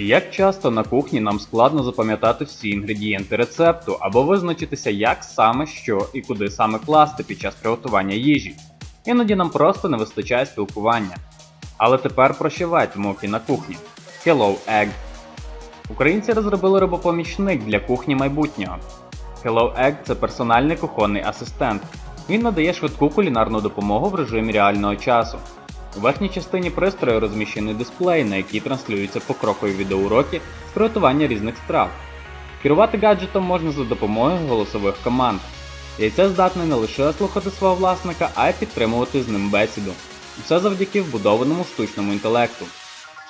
Як часто на кухні нам складно запам'ятати всі інгредієнти рецепту або визначитися, як саме що і куди саме класти під час приготування їжі. Іноді нам просто не вистачає спілкування. Але тепер прощавайте муки на кухні. Hello Egg. Українці розробили робопомічник для кухні майбутнього. Hello Egg це персональний кухонний асистент. Він надає швидку кулінарну допомогу в режимі реального часу. У верхній частині пристрою розміщений дисплей, на який транслюються покрокові відеоуроки з приготування різних страв. Керувати гаджетом можна за допомогою голосових команд. Яйце здатне не лише слухати свого власника, а й підтримувати з ним бесіду. Все завдяки вбудованому штучному інтелекту.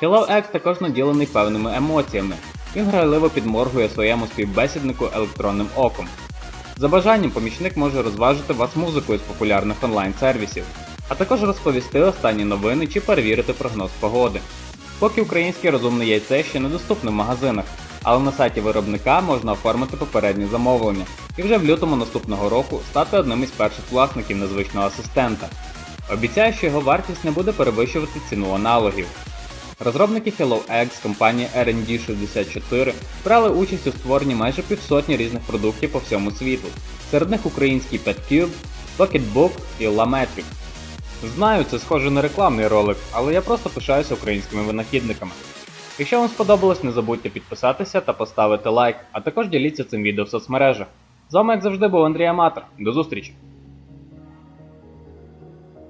Hello X також наділений певними емоціями. Він грайливо підморгує своєму співбесіднику електронним оком. За бажанням помічник може розважити вас музикою з популярних онлайн-сервісів, а також розповісти останні новини чи перевірити прогноз погоди. Поки українське розумне яйце ще недоступне в магазинах, але на сайті виробника можна оформити попереднє замовлення і вже в лютому наступного року стати одним із перших власників незвичного асистента. Обіцяє, що його вартість не буде перевищувати ціну аналогів. Розробники Hello Egg з компанії R&D 64 брали участь у створенні майже півсотні різних продуктів по всьому світу. Серед них український PetCube, Pocketbook і Lametric. Знаю, це схоже на рекламний ролик, але я просто пишаюся українськими винахідниками. Якщо вам сподобалось, не забудьте підписатися та поставити лайк, а також діліться цим відео в соцмережах. З вами, як завжди, був Андрій Аматор. До зустрічі!